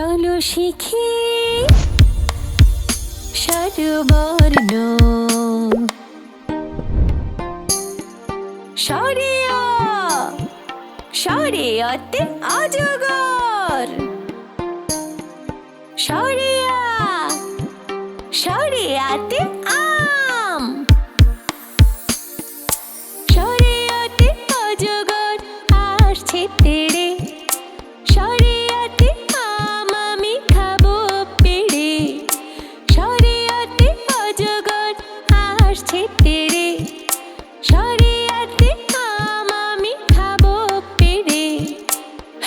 চলো শিখি। সর্বর্ণ। সরিয়া। সরিয়াতে অজগর। সরিয়া। সরিয়াতে আম। সরিয়াতে অজগর আসছে কাছে তেরে। শরিয়াতে আম আমি খাব পেরে।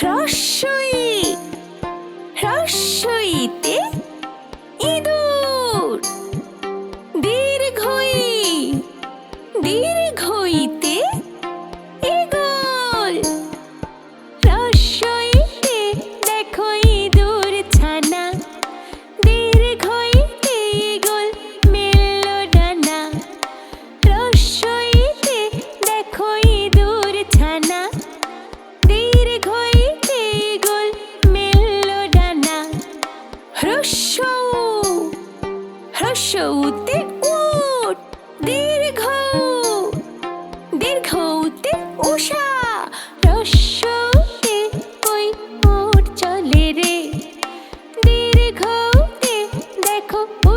হ্রস্ব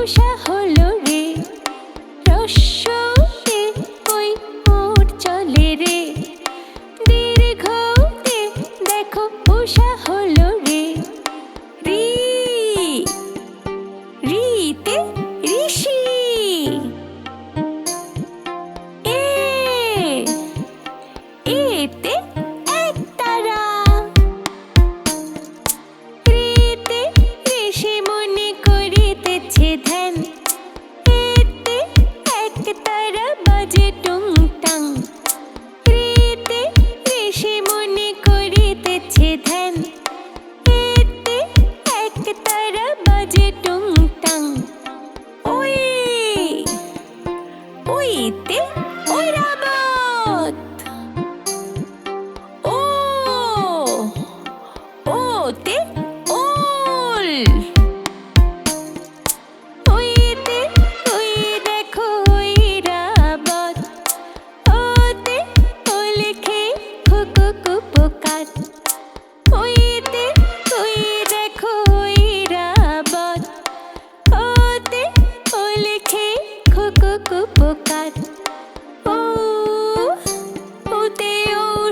শহর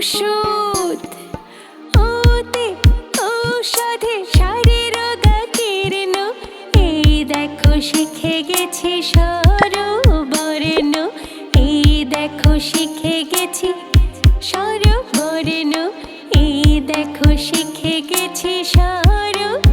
ঔষধ ওতে ঔষধে সারের গাকীর্ণ এই দেখো শিখে গেছি সরবর্ণ এই দেখো শিখে গেছি সরবর্ণ এই দেখো শিখে গেছি সরব